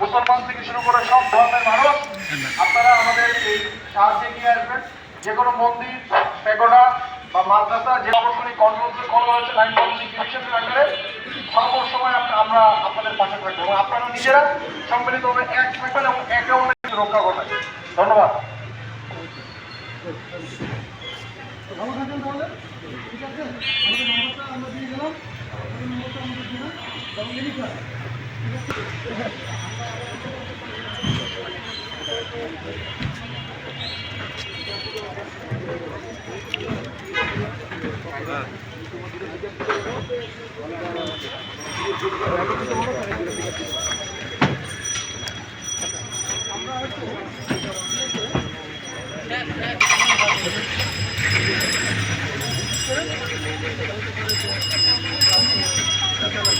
মুসলমান থেকে শুরু করে সব ধর্মের মানুষ। আপনারা আমাদের এই সাহায্যে নিয়ে আসবেন। যে কোনো মন্দির, পেগোডা বা মাদ্রাসা, যে অবশ্যই কর্মসূচি করা হয়েছে লাইন পলিসি ডিভিশনের আন্ডারে সর্বসময় আমরা আপনাদের পাশে থাকব এবং আপনারা নিজেরা সম্মিলিতভাবে এক থাকবেন এবং একে অন্যের রক্ষা করবেন। ধন্যবাদ। ঠিক আছে আমরা দিয়ে গেলাম আমাদের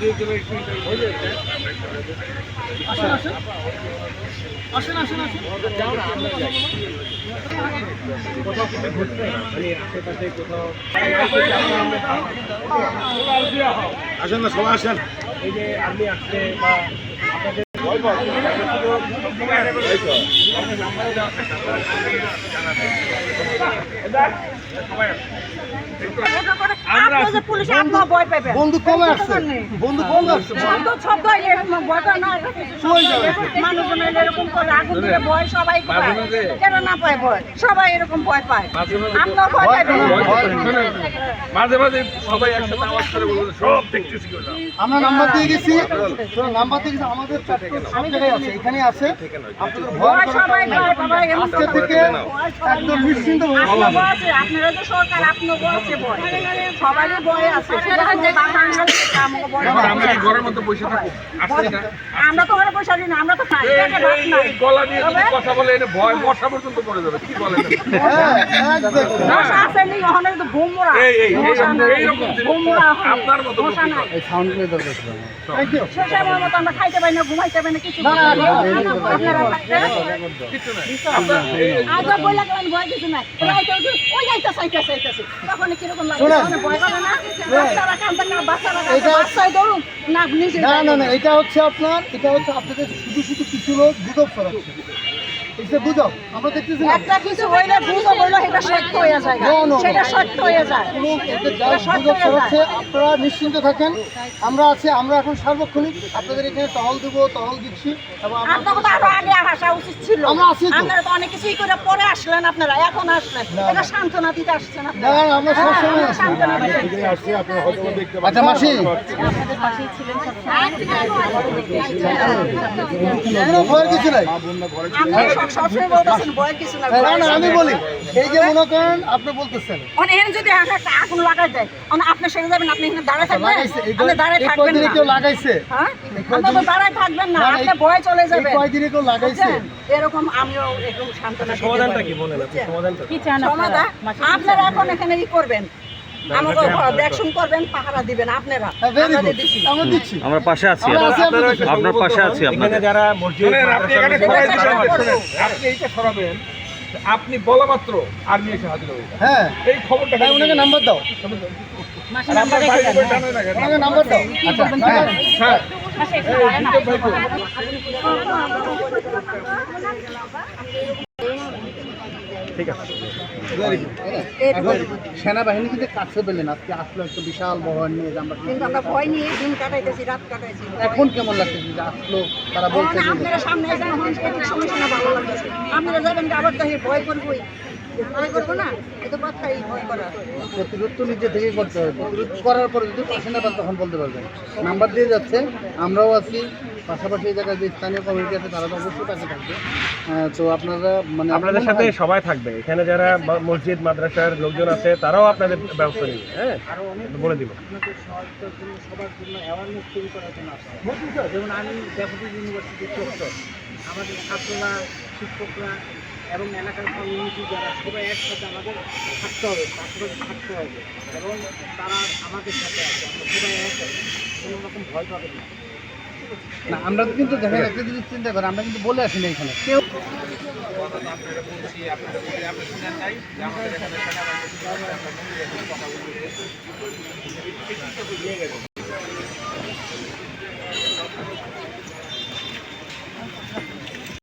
দিয়ে দেন এবং লিখা আসেন আসেন। আসেন আসেন আসেন। আসেন না সবাই আসেন। এই যে আপনি আসছে বা আপনাদের বন্ধু কমে আসছে। বন্ধু কমে আসছে। এরকম করে আগুন ভয় সবাই পায়। কেন না পায় ভয়? সবাই এরকম ভয় পায়। আপনার ভয় পাইবেন মাঝে মাঝে সবাই একসাথে আওয়াজ করে বলবে সব দেখতেছি আমরা নাম্বার দিয়ে গেছি। শোনো, নাম্বার দিয়ে গেছি। আমাদের সব জায়গায় আছে। এখানে আছে। আপনাদের ভয় সবাই আজকে থেকে একদম নিশ্চিন্ত আপনারা যে সরকার আপনার আছে ভয় সবারই ভয় আছে। আমরা তো ওরা পয়সা দিই না আমরা তো খাই গলা কথা বলে ভয় বর্ষা পর্যন্ত পড়ে যাবে কি হ্যাঁ তো মতো আমরা খাইতে পারি না ঘুমাইতে পারি না কিছু না, না, না, আপনারা আজ বই লাগলেন ভয় কিছু নাই ওই যাইতে চাইতে চাইতেছে তখন কীরকম লাগে? শোনেন। ভয় করে না? বাচ্চারা কান্দে না বাচ্চারা এটা- বাচ্চাই ধরুন না নিজে না না না এটা হচ্ছে আপনার এটা হচ্ছে আপনাদের শুধু শুধু কিছু লোক গুজব ছড়াচ্ছে এটা গুজব আমরা দেখতেছি একটা কিছু হইলে সেটা সত্য হয়ে যায়. সেটা সত্য হয়ে যায়। এটা গুজব ছড়াচ্ছে আপনারা নিশ্চিন্ত থাকেন। আমরা আছি আমরা এখন সার্বক্ষণিক। আপনাদের এখানে টহল দেবো টহল দিচ্ছি। এবং আমরা- আরও আগে আসা উচিত ছিল। আমরা আছি তো। আপনারা তো অনেক কিছুই করে পরে আসলেন আপনারা এখন আসলেন। এটা। সান্ত্বনা দিতে আসছেন আপনারা। না, আমরা সবসময় হ্যাঁ, আছি সান্ত্বনা দিতে আচ্ছা মাসি। আপনাদের পাশেই ছিলেন নাই আপনারা সব ভয়ের কিছু না না না আমি বলি এই যে মনে করেন আপনি বলতেছেন। এখানে যদি আগুন লাগাই দেয় আপনি সেরে যাবেন আপনি এখানে দাঁড়ায় থাকবেন আপনি দাঁড়ায় থাকবেন না। কেউ লাগাইছে? হ্যাঁ? আপনি দাঁড়ায় থাকবেন না না, না, আপনি ভয় চলে যাবেন। কয়দিনে কেউ লাগাইছে? এরকম আমিও এরকম সান্ত্বনা দিতে সমাধানটা কি বলেন আপনি? সমাধানটা কি? চান সমাধান আপনারা এখন এখানে ই করবেন। আমাকে দেখশুন করবেন পাহারা দিবেন আপনারা। হ্যাঁ, আমরা পাশে আছি। আপনার পাশে আছি আপনাদের। যারা মসজিদ আপনি এইটা সরাবেন আপনি বলা মাত্র আর্মি এসে হাজির হয়ে যাবে। হ্যাঁ। এই খবরটা ওনাকে নাম্বার দাও। নাম্বার দাও। আচ্ছা হ্যাঁ হ্যাঁ? ঠিক আছে। সেনাবাহিনী কিন্তু কাছে পেলেন আজকে আসলো একটা বিশাল বহর নিয়ে আমরা কিন্তু আমরা ভয় নিয়ে দিন কাটাইতেছি রাত কাটাইছি। এখন কেমন লাগতেছে যে আসলো? তারা বলছে আপনারা সামনে এসে ভালো লাগতেছে। আপনারা যাবেন আবার তো ভয় করবোই। ভয় করব না? এ তো কথাই ভয় করা। প্রতিরোধ তো নিজে থেকেই করতে হবে। প্রতিরোধ করার পরে যদি পাশে না পান তখন বলতে পারবেন নাম্বার দিয়ে যাচ্ছে আমরাও আছি। পাশাপাশি এই জায়গায় যে স্থানীয় কমিটি আছে তারা তো অবশ্যই কাছে থাকবে। তো আপনারা মানে আপনাদের সাথে সবাই থাকবে। এখানে যারা মসজিদ মাদ্রাসার লোকজন আছে তারাও আপনাদের ব্যবস্থা নিবে হ্যাঁ? বলে দিব। আপনাদের সহায়তার জন্য সবার জন্য অ্যাওয়ারনেস তৈরি করার জন্য যেমন আমি ডেপুটি ইউনিভার্সিটির আমাদের ছাত্ররা শিক্ষকরা এবং এলাকার কমিউনিটি যারা সবাই একসাথে আমাদের থাকতে হবে পাশাপাশি থাকতে হবে। এবং তারা আমাদের সাথে আছে আমরা সবাই এক কোনো রকম ভয় পাবে না। না আমরা তো কিন্তু দেখেন একটা জিনিস চিন্তা করেন আমরা কিন্তু বলে আসি না এখানে। কেউ